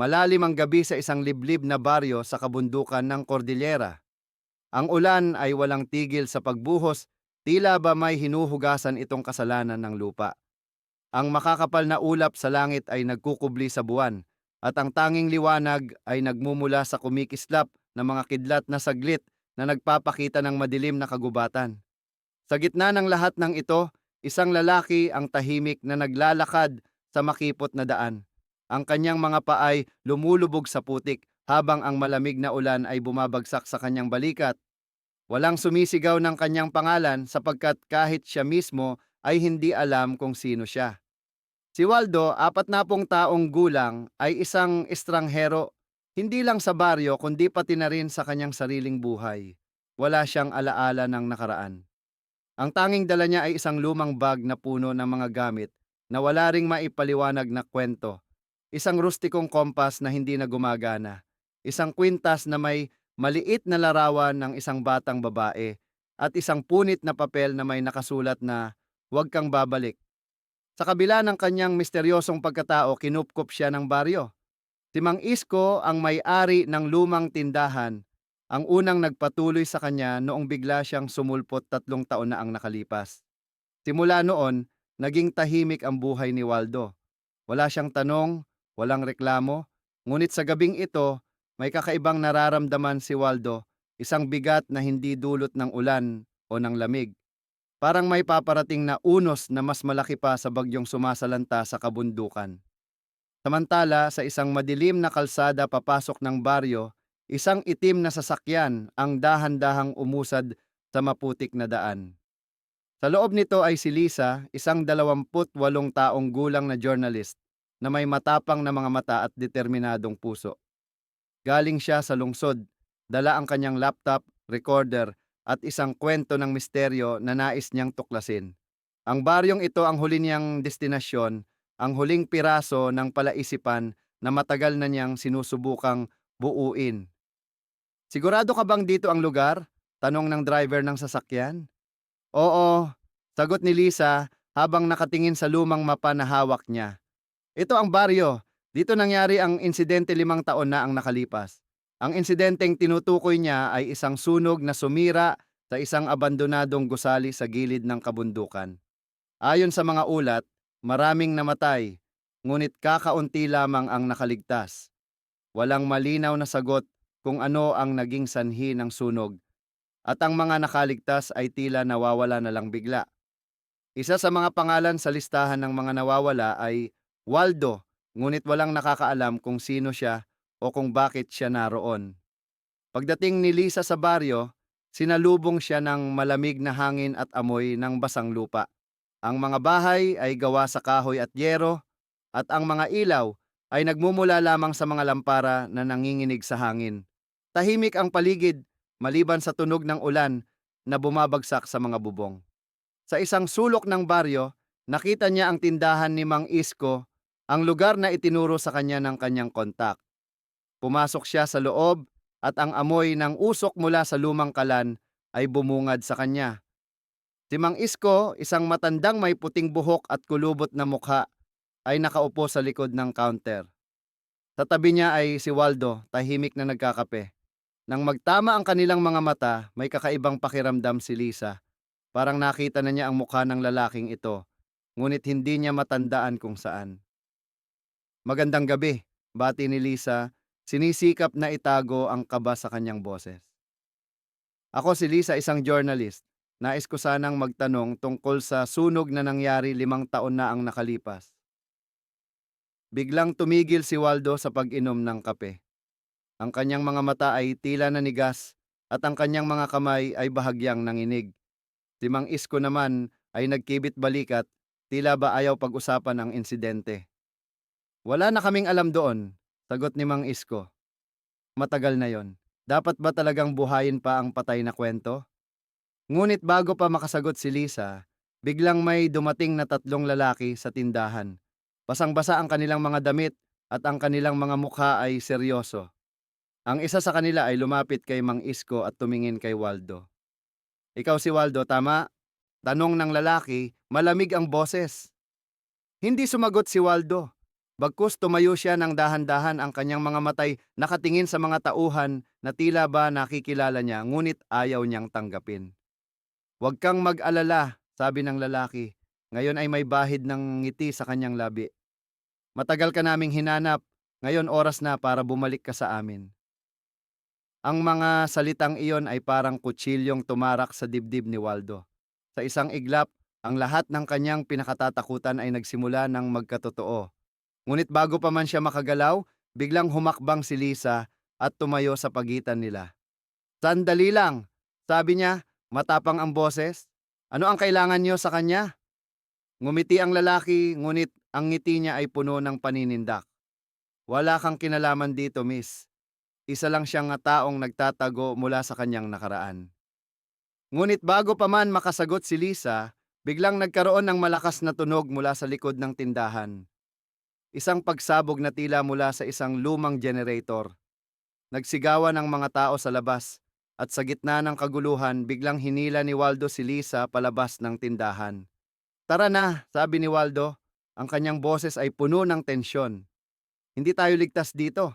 Malalim ang gabi sa isang liblib na baryo sa kabundukan ng Cordillera. Ang ulan ay walang tigil sa pagbuhos, tila ba may hinuhugasan itong kasalanan ng lupa. Ang makakapal na ulap sa langit ay nagkukubli sa buwan, at ang tanging liwanag ay nagmumula sa kumikislap na mga kidlat na saglit na nagpapakita ng madilim na kagubatan. Sa gitna ng lahat ng ito, isang lalaki ang tahimik na naglalakad sa makipot na daan. Ang kanyang mga paay lumulubog sa putik habang ang malamig na ulan ay bumabagsak sa kanyang balikat. Walang sumisigaw ng kanyang pangalan sapagkat kahit siya mismo ay hindi alam kung sino siya. Si Waldo, apat na pong taong gulang, ay isang estranghero, hindi lang sa baryo kundi pati na rin sa kanyang sariling buhay. Wala siyang alaala ng nakaraan. Ang tanging dala niya ay isang lumang bag na puno ng mga gamit na wala ring maipaliwanag na kwento. Isang rustikong kompas na hindi na gumagana. Isang kwintas na may maliit na larawan ng isang batang babae at isang punit na papel na may nakasulat na huwag kang babalik. Sa kabila ng kanyang misteryosong pagkatao, kinupkop siya ng baryo. Si Mang Isko ang may-ari ng lumang tindahan, ang unang nagpatuloy sa kanya noong bigla siyang sumulpot tatlong taon na ang nakalipas. Simula noon, naging tahimik ang buhay ni Waldo. Wala siyang tanong, walang reklamo, ngunit sa gabing ito, may kakaibang nararamdaman si Waldo, isang bigat na hindi dulot ng ulan o ng lamig. Parang may paparating na unos na mas malaki pa sa bagyong sumasalanta sa kabundukan. Samantala, sa isang madilim na kalsada papasok ng baryo, isang itim na sasakyan ang dahan-dahang umusad sa maputik na daan. Sa loob nito ay si Lisa, isang 28 taong gulang na journalist na may matapang na mga mata at determinadong puso. Galing siya sa lungsod, dala ang kanyang laptop, recorder at isang kwento ng misteryo na nais niyang tuklasin. Ang baryong ito ang huli niyang destinasyon, ang huling piraso ng palaisipan na matagal na niyang sinusubukang buuin. Sigurado ka bang dito ang lugar? Tanong ng driver ng sasakyan. Oo, sagot ni Lisa habang nakatingin sa lumang mapa na hawak niya. Ito ang baryo. Dito nangyari ang insidente limang taon na ang nakalipas. Ang insidenteng tinutukoy niya ay isang sunog na sumira sa isang abandonadong gusali sa gilid ng kabundukan. Ayon sa mga ulat, maraming namatay, ngunit kakaunti lamang ang nakaligtas. Walang malinaw na sagot kung ano ang naging sanhi ng sunog, at ang mga nakaligtas ay tila nawawala na lang bigla. Isa sa mga pangalan sa listahan ng mga nawawala ay Waldo, ngunit walang nakakaalam kung sino siya o kung bakit siya naroon. Pagdating ni Lisa sa baryo, sinalubong siya ng malamig na hangin at amoy ng basang lupa. Ang mga bahay ay gawa sa kahoy at yero, at ang mga ilaw ay nagmumula lamang sa mga lampara na nanginginig sa hangin. Tahimik ang paligid maliban sa tunog ng ulan na bumabagsak sa mga bubong. Sa isang sulok ng baryo, nakita niya ang tindahan ni Mang Isko, ang lugar na itinuro sa kanya ng kanyang kontak. Pumasok siya sa loob at ang amoy ng usok mula sa lumang kalan ay bumungad sa kanya. Si Mang Isko, isang matandang may puting buhok at kulubot na mukha, ay nakaupo sa likod ng counter. Sa tabi niya ay si Waldo, tahimik na nagkakape. Nang magtama ang kanilang mga mata, may kakaibang pakiramdam si Lisa. Parang nakita na niya ang mukha ng lalaking ito, ngunit hindi niya matandaan kung saan. Magandang gabi, bati ni Lisa, sinisikap na itago ang kaba sa kanyang boses. Ako si Lisa, isang journalist. Nais ko sanang magtanong tungkol sa sunog na nangyari limang taon na ang nakalipas. Biglang tumigil si Waldo sa pag-inom ng kape. Ang kanyang mga mata ay tila nanigas at ang kanyang mga kamay ay bahagyang nanginig. Si Mang Isko naman ay nagkibit balikat, tila ba ayaw pag-usapan ang insidente. Wala na kaming alam doon, sagot ni Mang Isko. Matagal na yon. Dapat ba talagang buhayin pa ang patay na kwento? Ngunit bago pa makasagot si Lisa, biglang may dumating na tatlong lalaki sa tindahan. Basang-basa ang kanilang mga damit at ang kanilang mga mukha ay seryoso. Ang isa sa kanila ay lumapit kay Mang Isko at tumingin kay Waldo. Ikaw si Waldo, tama? Tanong ng lalaki, malamig ang boses. Hindi sumagot si Waldo. Bagkus tumayo siya ng dahan-dahan ang kanyang mga matay nakatingin sa mga tauhan na tila ba nakikilala niya ngunit ayaw niyang tanggapin. Huwag kang mag-alala, sabi ng lalaki. Ngayon ay may bahid ng ngiti sa kanyang labi. Matagal ka naming hinanap, ngayon oras na para bumalik ka sa amin. Ang mga salitang iyon ay parang kutsilyong tumarak sa dibdib ni Waldo. Sa isang iglap, ang lahat ng kanyang pinakatatakutan ay nagsimula ng magkatotoo. Ngunit bago pa man siya makagalaw, biglang humakbang si Lisa at tumayo sa pagitan nila. Sandali lang, sabi niya, matapang ang boses. Ano ang kailangan niyo sa kanya? Ngumiti ang lalaki, ngunit ang ngiti niya ay puno ng paninindak. Wala kang kinalaman dito, miss. Isa lang siyang taong nagtatago mula sa kanyang nakaraan. Ngunit bago pa man makasagot si Lisa, biglang nagkaroon ng malakas na tunog mula sa likod ng tindahan. Isang pagsabog na tila mula sa isang lumang generator. Nagsigawan ang mga tao sa labas at sa gitna ng kaguluhan biglang hinila ni Waldo si Lisa palabas ng tindahan. Tara na, sabi ni Waldo. Ang kanyang boses ay puno ng tensyon. Hindi tayo ligtas dito.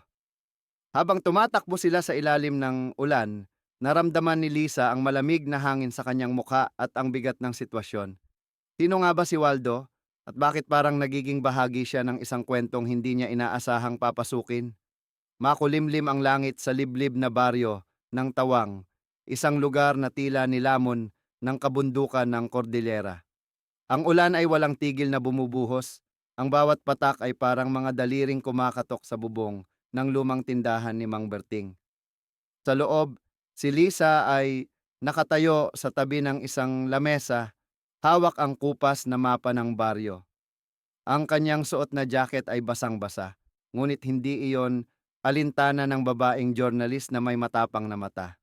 Habang tumatakbo sila sa ilalim ng ulan, naramdaman ni Lisa ang malamig na hangin sa kanyang mukha at ang bigat ng sitwasyon. Sino nga ba si Waldo? At bakit parang nagiging bahagi siya ng isang kwentong hindi niya inaasahang papasukin? Makulimlim ang langit sa liblib na baryo ng Tawang, isang lugar na tila nilamon ng kabundukan ng Cordillera. Ang ulan ay walang tigil na bumubuhos. Ang bawat patak ay parang mga daliring kumakatok sa bubong ng lumang tindahan ni Mang Berting. Sa loob, si Lisa ay nakatayo sa tabi ng isang lamesa, hawak ang kupas na mapa ng baryo. Ang kanyang suot na jacket ay basang-basa, ngunit hindi iyon alintana ng babaeng journalist na may matapang na mata.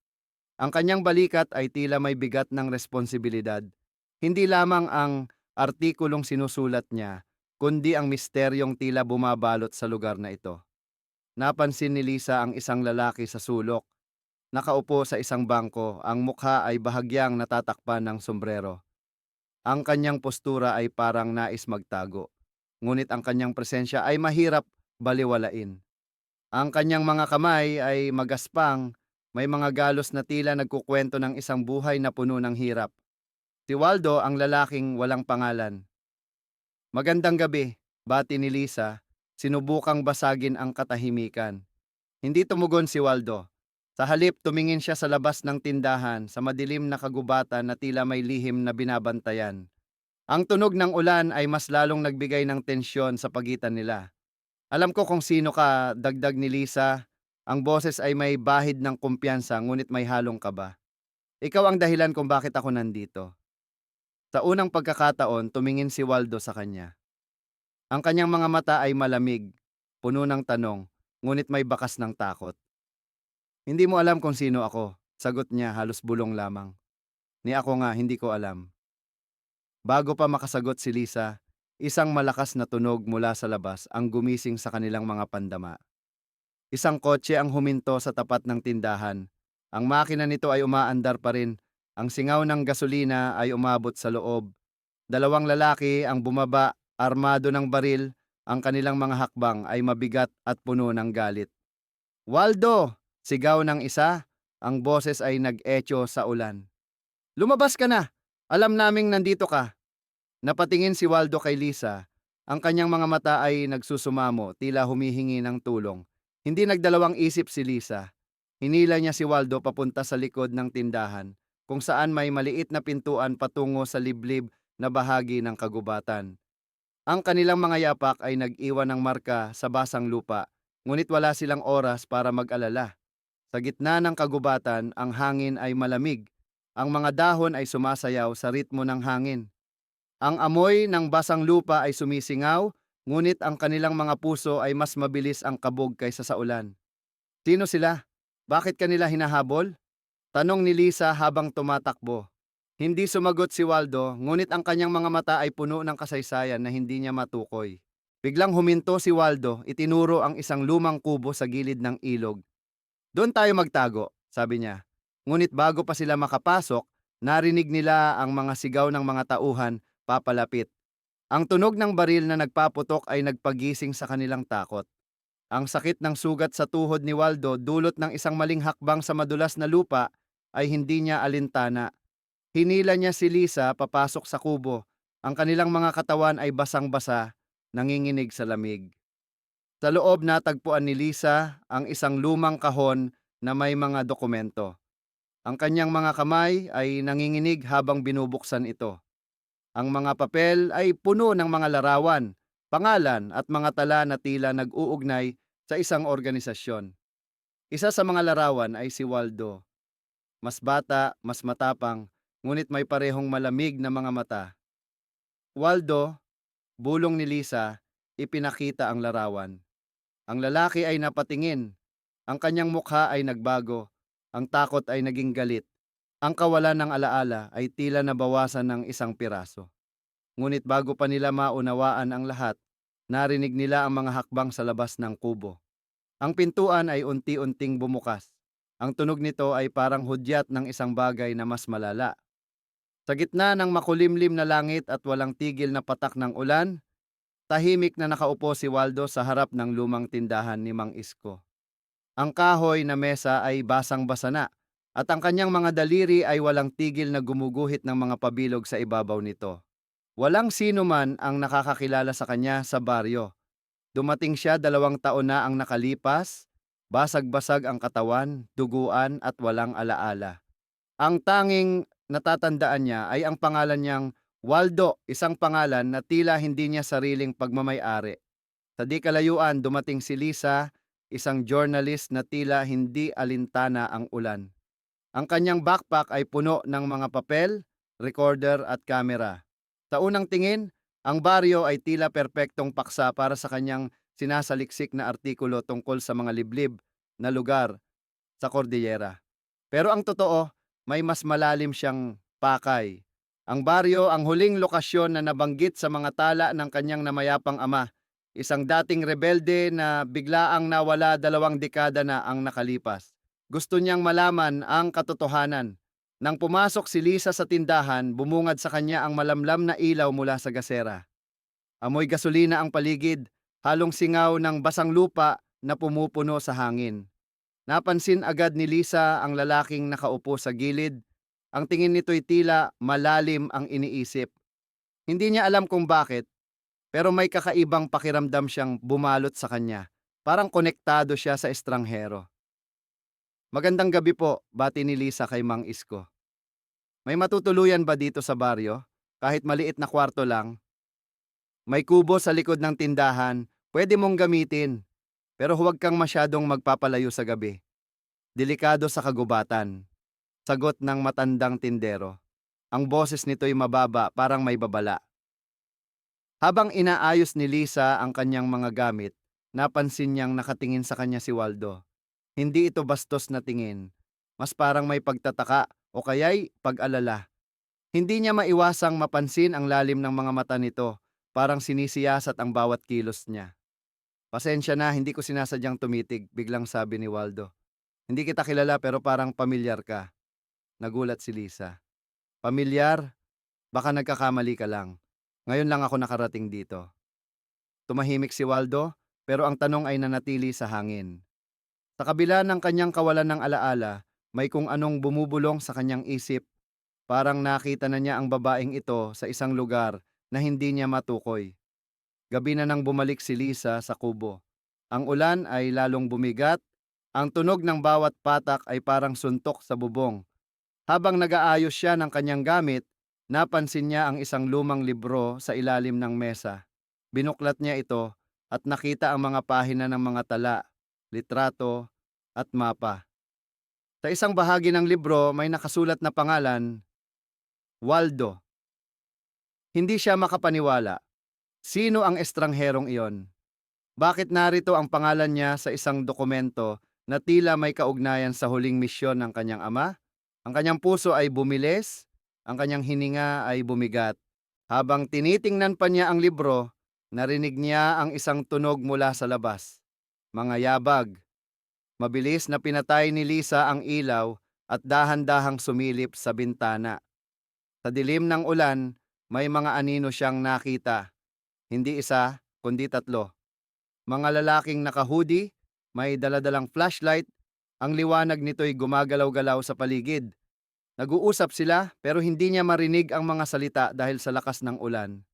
Ang kanyang balikat ay tila may bigat ng responsibilidad. Hindi lamang ang artikulong sinusulat niya, kundi ang misteryong tila bumabalot sa lugar na ito. Napansin ni Lisa ang isang lalaki sa sulok. Nakaupo sa isang bangko, ang mukha ay bahagyang natatakpan ng sombrero. Ang kanyang postura ay parang nais magtago, ngunit ang kanyang presensya ay mahirap baliwalain. Ang kanyang mga kamay ay magaspang, may mga galos na tila nagkukwento ng isang buhay na puno ng hirap. Si Waldo ang lalaking walang pangalan. Magandang gabi, bati ni Lisa, sinubukang basagin ang katahimikan. Hindi tumugon si Waldo. Sa halip tumingin siya sa labas ng tindahan sa madilim na kagubatan na tila may lihim na binabantayan. Ang tunog ng ulan ay mas lalong nagbigay ng tensyon sa pagitan nila. Alam ko kung sino ka, dagdag ni Lisa. Ang boses ay may bahid ng kumpiyansa ngunit may halong kaba. Ikaw ang dahilan kung bakit ako nandito. Sa unang pagkakataon, tumingin si Waldo sa kanya. Ang kanyang mga mata ay malamig, puno ng tanong, ngunit may bakas ng takot. Hindi mo alam kung sino ako, sagot niya halos bulong lamang. Ni ako nga, hindi ko alam. Bago pa makasagot si Lisa, isang malakas na tunog mula sa labas ang gumising sa kanilang mga pandama. Isang kotse ang huminto sa tapat ng tindahan. Ang makina nito ay umaandar pa rin. Ang singaw ng gasolina ay umabot sa loob. Dalawang lalaki ang bumaba, armado ng baril. Ang kanilang mga hakbang ay mabigat at puno ng galit. Waldo! Sigaw ng isa, ang boses ay nag-echo sa ulan. Lumabas ka na! Alam naming nandito ka. Napatingin si Waldo kay Lisa. Ang kanyang mga mata ay nagsusumamo, tila humihingi ng tulong. Hindi nagdalawang isip si Lisa. Hinila niya si Waldo papunta sa likod ng tindahan, kung saan may maliit na pintuan patungo sa liblib na bahagi ng kagubatan. Ang kanilang mga yapak ay nag-iwan ng marka sa basang lupa, ngunit wala silang oras para mag-alala. Sa gitna ng kagubatan, ang hangin ay malamig. Ang mga dahon ay sumasayaw sa ritmo ng hangin. Ang amoy ng basang lupa ay sumisingaw, ngunit ang kanilang mga puso ay mas mabilis ang kabog kaysa sa ulan. Sino sila? Bakit kanila hinahabol? Tanong ni Lisa habang tumatakbo. Hindi sumagot si Waldo, ngunit ang kanyang mga mata ay puno ng kasaysayan na hindi niya matukoy. Biglang huminto si Waldo, itinuro ang isang lumang kubo sa gilid ng ilog. Doon tayo magtago, sabi niya. Ngunit bago pa sila makapasok, narinig nila ang mga sigaw ng mga tauhan papalapit. Ang tunog ng baril na nagpaputok ay nagpagising sa kanilang takot. Ang sakit ng sugat sa tuhod ni Waldo dulot ng isang maling hakbang sa madulas na lupa ay hindi niya alintana. Hinila niya si Lisa papasok sa kubo. Ang kanilang mga katawan ay basang-basa, nanginginig sa lamig. Sa loob natagpuan ni Lisa ang isang lumang kahon na may mga dokumento. Ang kanyang mga kamay ay nanginginig habang binubuksan ito. Ang mga papel ay puno ng mga larawan, pangalan at mga tala na tila nag-uugnay sa isang organisasyon. Isa sa mga larawan ay si Waldo. Mas bata, mas matapang, ngunit may parehong malamig na mga mata. Waldo, bulong ni Lisa, ipinakita ang larawan. Ang lalaki ay napatingin. Ang kanyang mukha ay nagbago. Ang takot ay naging galit. Ang kawalan ng alaala ay tila nabawasan ng isang piraso. Ngunit bago pa nila maunawaan ang lahat, narinig nila ang mga hakbang sa labas ng kubo. Ang pintuan ay unti-unting bumukas. Ang tunog nito ay parang hudyat ng isang bagay na mas malala. Sa gitna ng makulimlim na langit at walang tigil na patak ng ulan, tahimik na nakaupo si Waldo sa harap ng lumang tindahan ni Mang Isko. Ang kahoy na mesa ay basang-basa na at ang kanyang mga daliri ay walang tigil na gumuguhit ng mga pabilog sa ibabaw nito. Walang sino man ang nakakakilala sa kanya sa baryo. Dumating siya dalawang taon na ang nakalipas, basag-basag ang katawan, duguan at walang alaala. Ang tanging natatandaan niya ay ang pangalan niyang Waldo, isang pangalan na tila hindi niya sariling pagmamayari. Sa di kalayuan, dumating si Lisa, isang journalist na tila hindi alintana ang ulan. Ang kanyang backpack ay puno ng mga papel, recorder at kamera. Sa unang tingin, ang baryo ay tila perpektong paksa para sa kanyang sinasaliksik na artikulo tungkol sa mga liblib na lugar sa Cordillera. Pero ang totoo, may mas malalim siyang pakay. Ang baryo ang huling lokasyon na nabanggit sa mga tala ng kanyang namayapang ama, isang dating rebelde na biglaang nawala dalawang dekada na ang nakalipas. Gusto niyang malaman ang katotohanan. Nang pumasok si Lisa sa tindahan, bumungad sa kanya ang malamlam na ilaw mula sa gasera. Amoy gasolina ang paligid, halong singaw ng basang lupa na pumupuno sa hangin. Napansin agad ni Lisa ang lalaking nakaupo sa gilid. Ang tingin nito'y tila malalim ang iniisip. Hindi niya alam kung bakit, pero may kakaibang pakiramdam siyang bumalot sa kanya. Parang konektado siya sa estranghero. Magandang gabi po, bati ni Lisa kay Mang Isko. May matutuluyan ba dito sa baryo? Kahit maliit na kwarto lang. May kubo sa likod ng tindahan, pwede mong gamitin. Pero huwag kang masyadong magpapalayo sa gabi. Delikado sa kagubatan. Sagot ng matandang tindero. Ang boses nito'y mababa, parang may babala. Habang inaayos ni Lisa ang kanyang mga gamit, napansin niyang nakatingin sa kanya si Waldo. Hindi ito bastos na tingin. Mas parang may pagtataka o kaya'y pag-alala. Hindi niya maiwasang mapansin ang lalim ng mga mata nito, parang sinisiyasat ang bawat kilos niya. Pasensya na, hindi ko sinasadyang tumitig, biglang sabi ni Waldo. Hindi kita kilala pero parang pamilyar ka. Nagulat si Lisa. Pamilyar? Baka nagkakamali ka lang. Ngayon lang ako nakarating dito. Tumahimik si Waldo, pero ang tanong ay nanatili sa hangin. Sa kabila ng kanyang kawalan ng alaala, may kung anong bumubulong sa kanyang isip. Parang nakita na niya ang babaeng ito sa isang lugar na hindi niya matukoy. Gabi na nang bumalik si Lisa sa kubo. Ang ulan ay lalong bumigat, ang tunog ng bawat patak ay parang suntok sa bubong. Habang nagaayos siya ng kanyang gamit, napansin niya ang isang lumang libro sa ilalim ng mesa. Binuklat niya ito at nakita ang mga pahina ng mga tala, litrato at mapa. Sa isang bahagi ng libro may nakasulat na pangalan, Waldo. Hindi siya makapaniwala. Sino ang estrangherong iyon? Bakit narito ang pangalan niya sa isang dokumento na tila may kaugnayan sa huling misyon ng kanyang ama? Ang kanyang puso ay bumilis, ang kanyang hininga ay bumigat. Habang tinitingnan pa niya ang libro, narinig niya ang isang tunog mula sa labas. Mga yabag, Mabilis na pinatay ni Lisa ang ilaw at dahan-dahang sumilip sa bintana. Sa dilim ng ulan, may mga anino siyang nakita. Hindi isa, kundi tatlo. Mga lalaking naka-hoodie, may daladalang flashlight, ang liwanag nito'y gumagalaw-galaw sa paligid. Nag-uusap sila pero hindi niya marinig ang mga salita dahil sa lakas ng ulan.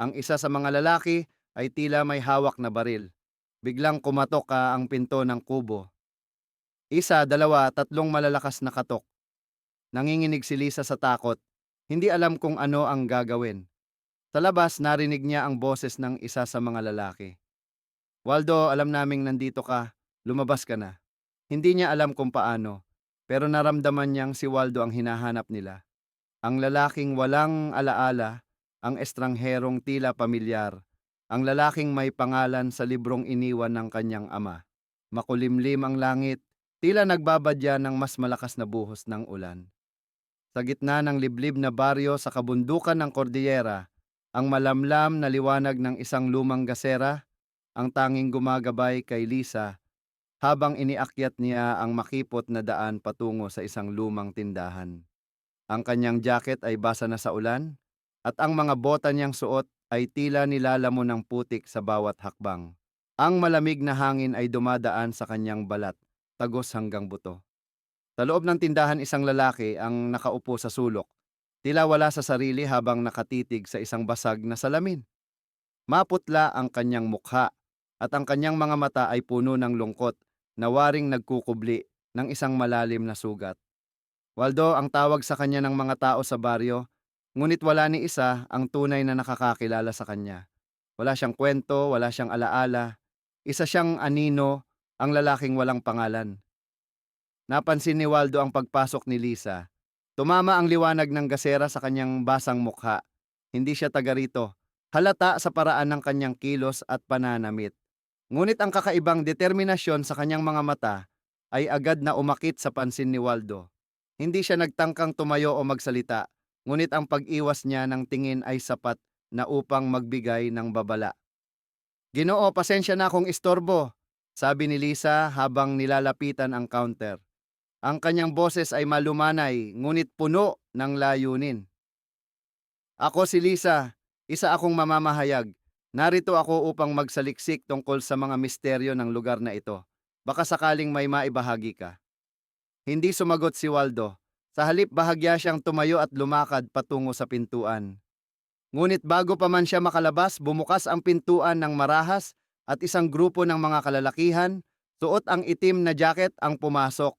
Ang isa sa mga lalaki ay tila may hawak na baril. Biglang kumatok ka ang pinto ng kubo. Isa, dalawa, tatlong malalakas na katok. Nanginginig si Lisa sa takot. Hindi alam kung ano ang gagawin. Sa labas, narinig niya ang boses ng isa sa mga lalaki. Waldo, alam naming nandito ka. Lumabas ka na. Hindi niya alam kung paano, pero naramdaman niyang si Waldo ang hinahanap nila. Ang lalaking walang alaala, ang estrangherong tila pamilyar, ang lalaking may pangalan sa librong iniwan ng kanyang ama. Makulimlim ang langit, tila nagbabadya ng mas malakas na buhos ng ulan. Sa gitna ng liblib na baryo sa kabundukan ng Cordillera, ang malamlam na liwanag ng isang lumang gasera, ang tanging gumagabay kay Lisa habang iniakyat niya ang makipot na daan patungo sa isang lumang tindahan. Ang kanyang jacket ay basa na sa ulan, at ang mga bota niyang suot ay tila nilalamon ng putik sa bawat hakbang. Ang malamig na hangin ay dumadaan sa kanyang balat, tagos hanggang buto. Sa loob ng tindahan isang lalaki ang nakaupo sa sulok, tila wala sa sarili habang nakatitig sa isang basag na salamin. Maputla ang kanyang mukha at ang kanyang mga mata ay puno ng lungkot na waring nagkukubli ng isang malalim na sugat. Waldo ang tawag sa kanya ng mga tao sa baryo, ngunit wala ni isa ang tunay na nakakakilala sa kanya. Wala siyang kwento, wala siyang alaala, isa siyang anino, ang lalaking walang pangalan. Napansin ni Waldo ang pagpasok ni Lisa. Tumama ang liwanag ng gasera sa kanyang basang mukha. Hindi siya taga rito. Halata sa paraan ng kanyang kilos at pananamit. Ngunit ang kakaibang determinasyon sa kanyang mga mata ay agad na umakit sa pansin ni Waldo. Hindi siya nagtangkang tumayo o magsalita, ngunit ang pag-iwas niya ng tingin ay sapat na upang magbigay ng babala. Ginoo, pasensya na akong istorbo, sabi ni Lisa habang nilalapitan ang counter. Ang kanyang boses ay malumanay, ngunit puno ng layunin. Ako si Lisa, isa akong mamamahayag. Narito ako upang magsaliksik tungkol sa mga misteryo ng lugar na ito. Baka sakaling may maibahagi ka. Hindi sumagot si Waldo. Sa halip bahagya siyang tumayo at lumakad patungo sa pintuan. Ngunit bago pa man siya makalabas, bumukas ang pintuan ng marahas at isang grupo ng mga kalalakihan, suot ang itim na jacket ang pumasok.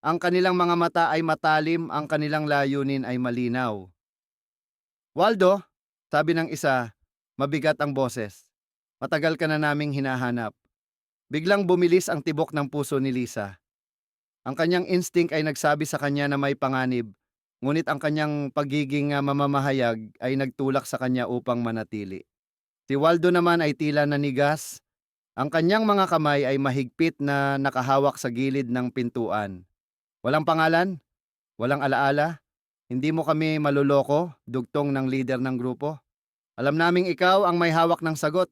Ang kanilang mga mata ay matalim, ang kanilang layunin ay malinaw. Waldo, sabi ng isa, mabigat ang boses. Matagal ka na naming hinahanap. Biglang bumilis ang tibok ng puso ni Lisa. Ang kanyang instinct ay nagsabi sa kanya na may panganib, ngunit ang kanyang pagiging ah, mamamahayag ay nagtulak sa kanya upang manatili. Si Waldo naman ay tila nanigas. Ang kanyang mga kamay ay mahigpit na nakahawak sa gilid ng pintuan. Walang pangalan, walang alaala, hindi mo kami maluloko, dugtong ng leader ng grupo. Alam naming ikaw ang may hawak ng sagot.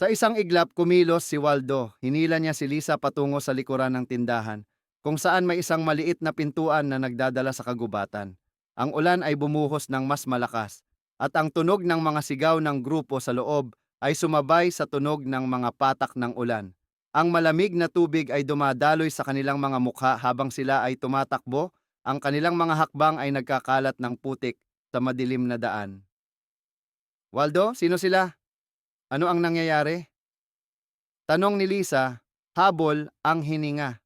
Sa isang iglap, kumilos si Waldo. Hinila niya si Lisa patungo sa likuran ng tindahan, kung saan may isang maliit na pintuan na nagdadala sa kagubatan. Ang ulan ay bumuhos ng mas malakas, at ang tunog ng mga sigaw ng grupo sa loob ay sumabay sa tunog ng mga patak ng ulan. Ang malamig na tubig ay dumadaloy sa kanilang mga mukha habang sila ay tumatakbo, ang kanilang mga hakbang ay nagkakalat ng putik sa madilim na daan. Waldo, sino sila? Ano ang nangyayari? Tanong ni Lisa, habol ang hininga.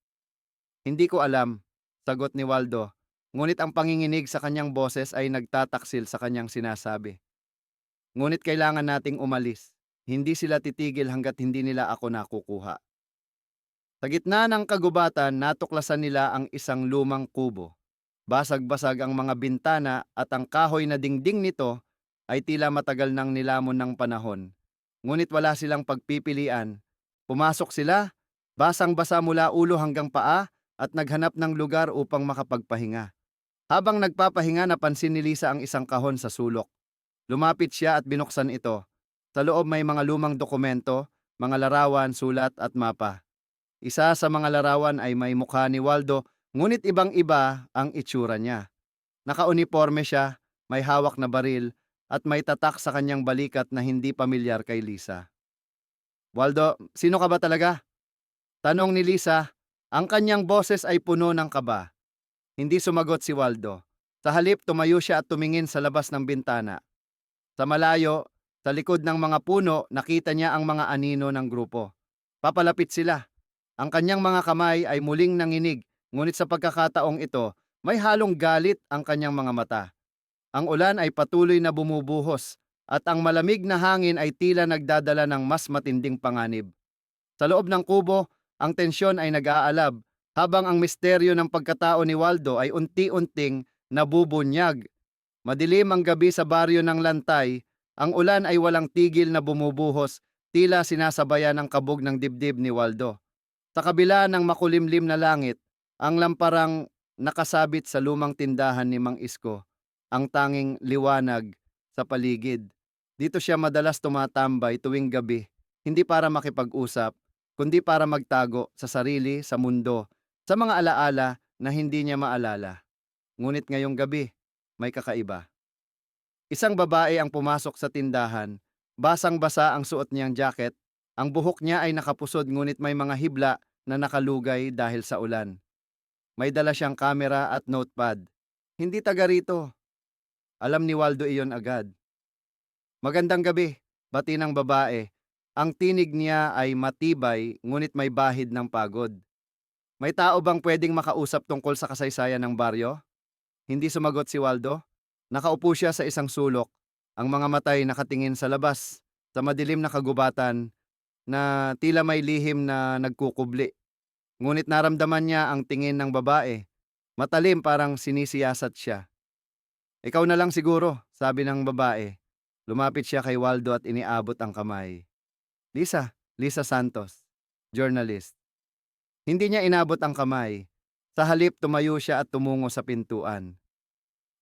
Hindi ko alam, sagot ni Waldo, ngunit ang panginginig sa kanyang boses ay nagtataksil sa kanyang sinasabi. Ngunit kailangan nating umalis. Hindi sila titigil hanggat hindi nila ako nakukuha. Sa gitna ng kagubatan, natuklasan nila ang isang lumang kubo. Basag-basag ang mga bintana at ang kahoy na dingding nito ay tila matagal nang nilamon ng panahon. Ngunit wala silang pagpipilian. Pumasok sila, basang-basa mula ulo hanggang paa at naghanap ng lugar upang makapagpahinga. Habang nagpapahinga napansin ni Lisa ang isang kahon sa sulok. Lumapit siya at binuksan ito. Sa loob may mga lumang dokumento, mga larawan, sulat at mapa. Isa sa mga larawan ay may mukha ni Waldo, ngunit ibang-iba ang itsura niya. Nakauniforme siya, may hawak na baril, at may tatak sa kanyang balikat na hindi pamilyar kay Lisa. Waldo, sino ka ba talaga? Tanong ni Lisa, ang kanyang boses ay puno ng kaba. Hindi sumagot si Waldo. Sa halip, tumayo siya at tumingin sa labas ng bintana. Sa malayo, sa likod ng mga puno, nakita niya ang mga anino ng grupo. Papalapit sila. Ang kanyang mga kamay ay muling nanginig, ngunit sa pagkakataong ito, may halong galit ang kanyang mga mata. Ang ulan ay patuloy na bumubuhos at ang malamig na hangin ay tila nagdadala ng mas matinding panganib. Sa loob ng kubo, ang tensyon ay nag-aalab habang ang misteryo ng pagkatao ni Waldo ay unti-unting nabubunyag. Madilim ang gabi sa baryo ng Lantay, ang ulan ay walang tigil na bumubuhos, tila sinasabayan ng kabog ng dibdib ni Waldo. Sa kabila ng makulimlim na langit, ang lamparang nakasabit sa lumang tindahan ni Mang Isko, ang tanging liwanag sa paligid. Dito siya madalas tumatambay tuwing gabi, hindi para makipag-usap, kundi para magtago sa sarili, sa mundo, sa mga alaala na hindi niya maalala. Ngunit ngayong gabi, may kakaiba. Isang babae ang pumasok sa tindahan, basang-basa ang suot niyang jacket, ang buhok niya ay nakapusod ngunit may mga hibla na nakalugay dahil sa ulan. May dala siyang kamera at notepad. Hindi taga rito. Alam ni Waldo iyon agad. Magandang gabi, bati ng babae. Ang tinig niya ay matibay ngunit may bahid ng pagod. May tao bang pwedeng makausap tungkol sa kasaysayan ng baryo? Hindi sumagot si Waldo. Nakaupo siya sa isang sulok, ang mga matay nakatingin sa labas, sa madilim na kagubatan na tila may lihim na nagkukubli. Ngunit naramdaman niya ang tingin ng babae. Matalim parang sinisiyasat siya. Ikaw na lang siguro, sabi ng babae. Lumapit siya kay Waldo at iniabot ang kamay. Lisa, Lisa Santos, journalist. Hindi niya inabot ang kamay. Sa halip tumayo siya at tumungo sa pintuan.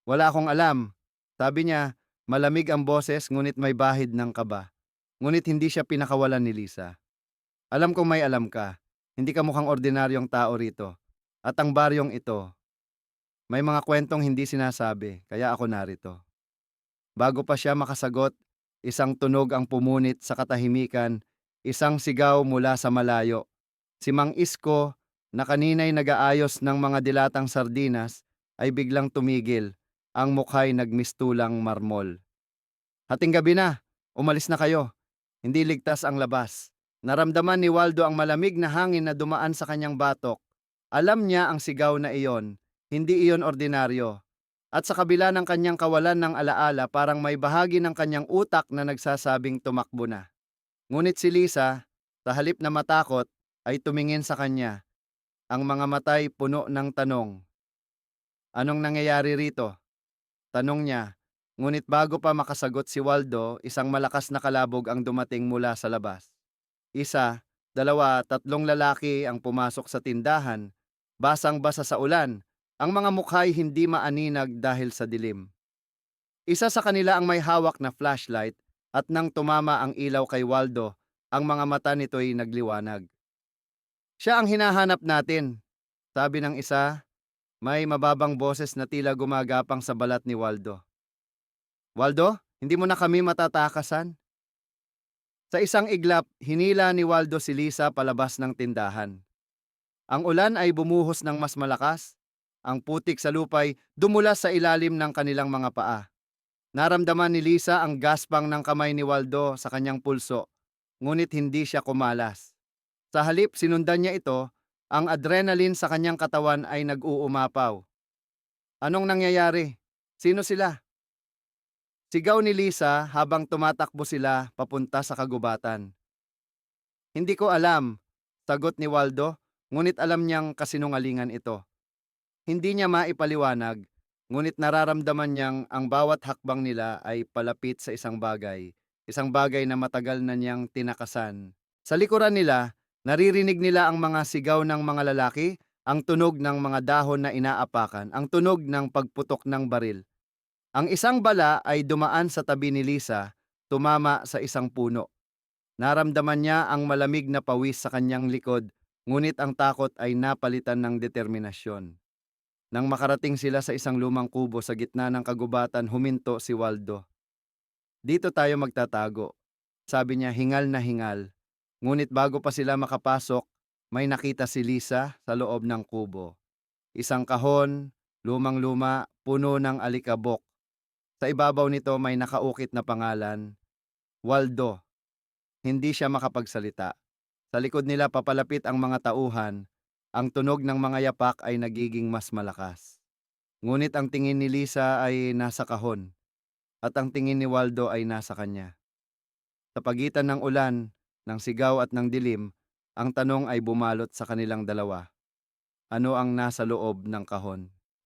Wala akong alam. Sabi niya, malamig ang boses ngunit may bahid ng kaba. Ngunit hindi siya pinakawalan ni Lisa. Alam kong may alam ka. Hindi ka mukhang ordinaryong tao rito. At ang baryong ito, may mga kwentong hindi sinasabi, kaya ako narito. Bago pa siya makasagot, isang tunog ang pumunit sa katahimikan, isang sigaw mula sa malayo. Si Mang Isko, na kaninay nag-aayos ng mga dilatang sardinas, ay biglang tumigil, ang mukha'y nagmistulang marmol. Hating gabi na, umalis na kayo. Hindi ligtas ang labas. Naramdaman ni Waldo ang malamig na hangin na dumaan sa kanyang batok. Alam niya ang sigaw na iyon, hindi iyon ordinaryo. At sa kabila ng kanyang kawalan ng alaala parang may bahagi ng kanyang utak na nagsasabing tumakbo na. Ngunit si Lisa, sa halip na matakot, ay tumingin sa kanya. Ang mga matay puno ng tanong. Anong nangyayari rito? Tanong niya, ngunit bago pa makasagot si Waldo, isang malakas na kalabog ang dumating mula sa labas. Isa, dalawa, tatlong lalaki ang pumasok sa tindahan, basang-basa sa ulan, ang mga mukha'y hindi maaninag dahil sa dilim. Isa sa kanila ang may hawak na flashlight at nang tumama ang ilaw kay Waldo, ang mga mata nito'y nagliwanag. Siya ang hinahanap natin, sabi ng isa, may mababang boses na tila gumagapang sa balat ni Waldo. Waldo, hindi mo na kami matatakasan? Sa isang iglap, hinila ni Waldo si Lisa palabas ng tindahan. Ang ulan ay bumuhos ng mas malakas. Ang putik sa lupay dumulas sa ilalim ng kanilang mga paa. Naramdaman ni Lisa ang gaspang ng kamay ni Waldo sa kanyang pulso, ngunit hindi siya kumalas. Sa halip sinundan niya ito, ang adrenaline sa kanyang katawan ay nag-uumapaw. Anong nangyayari? Sino sila? Sigaw ni Lisa habang tumatakbo sila papunta sa kagubatan. Hindi ko alam, sagot ni Waldo, ngunit alam niyang kasinungalingan ito. Hindi niya maipaliwanag, ngunit nararamdaman niyang ang bawat hakbang nila ay palapit sa isang bagay, isang bagay na matagal na niyang tinakasan. Sa likuran nila, naririnig nila ang mga sigaw ng mga lalaki, ang tunog ng mga dahon na inaapakan, ang tunog ng pagputok ng baril. Ang isang bala ay dumaan sa tabi ni Lisa, tumama sa isang puno. Naramdaman niya ang malamig na pawis sa kanyang likod, ngunit ang takot ay napalitan ng determinasyon. Nang makarating sila sa isang lumang kubo sa gitna ng kagubatan, huminto si Waldo. Dito tayo magtatago. Sabi niya hingal na hingal. Ngunit bago pa sila makapasok, may nakita si Lisa sa loob ng kubo. Isang kahon, lumang-luma, puno ng alikabok. Sa ibabaw nito may nakaukit na pangalan, Waldo. Hindi siya makapagsalita. Sa likod nila papalapit ang mga tauhan, ang tunog ng mga yapak ay nagiging mas malakas. Ngunit ang tingin ni Lisa ay nasa kahon, at ang tingin ni Waldo ay nasa kanya. Sa pagitan ng ulan, ng sigaw at ng dilim, ang tanong ay bumalot sa kanilang dalawa. Ano ang nasa loob ng kahon?